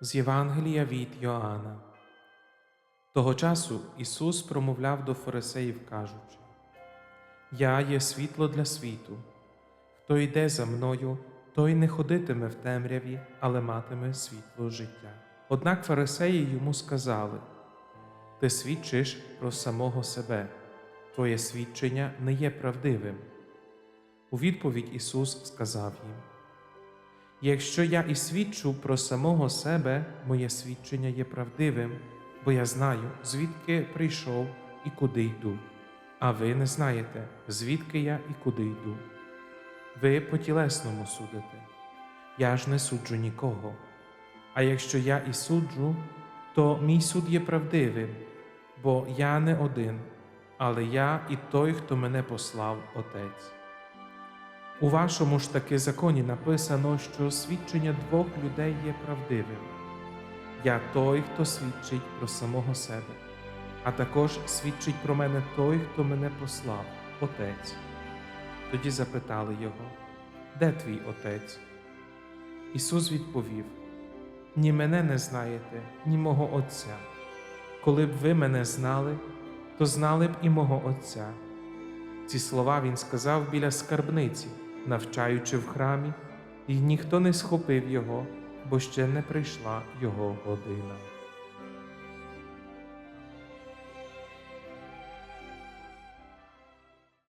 З Євангелія від Йоанна. Того часу Ісус промовляв до фарисеїв, кажучи: Я є світло для світу. Хто йде за мною, той не ходитиме в темряві, але матиме світло життя. Однак фарисеї йому сказали: Ти свідчиш про самого себе, твоє свідчення не є правдивим. У відповідь Ісус сказав їм: Якщо я і свідчу про самого себе, моє свідчення є правдивим, бо я знаю, звідки прийшов і куди йду. А ви не знаєте, звідки я і куди йду. Ви по тілесному судите, я ж не суджу нікого. А якщо я і суджу, то мій суд є правдивим, бо я не один, але я і той, хто мене послав Отець. У вашому ж таки законі написано, що свідчення двох людей є правдивим. Я той, хто свідчить про самого себе, а також свідчить про мене той, хто мене послав, Отець. Тоді запитали його, де твій Отець? Ісус відповів: Ні мене не знаєте, ні мого Отця. Коли б ви мене знали, то знали б і мого Отця. Ці слова він сказав біля скарбниці, навчаючи в храмі, і ніхто не схопив його, бо ще не прийшла його година.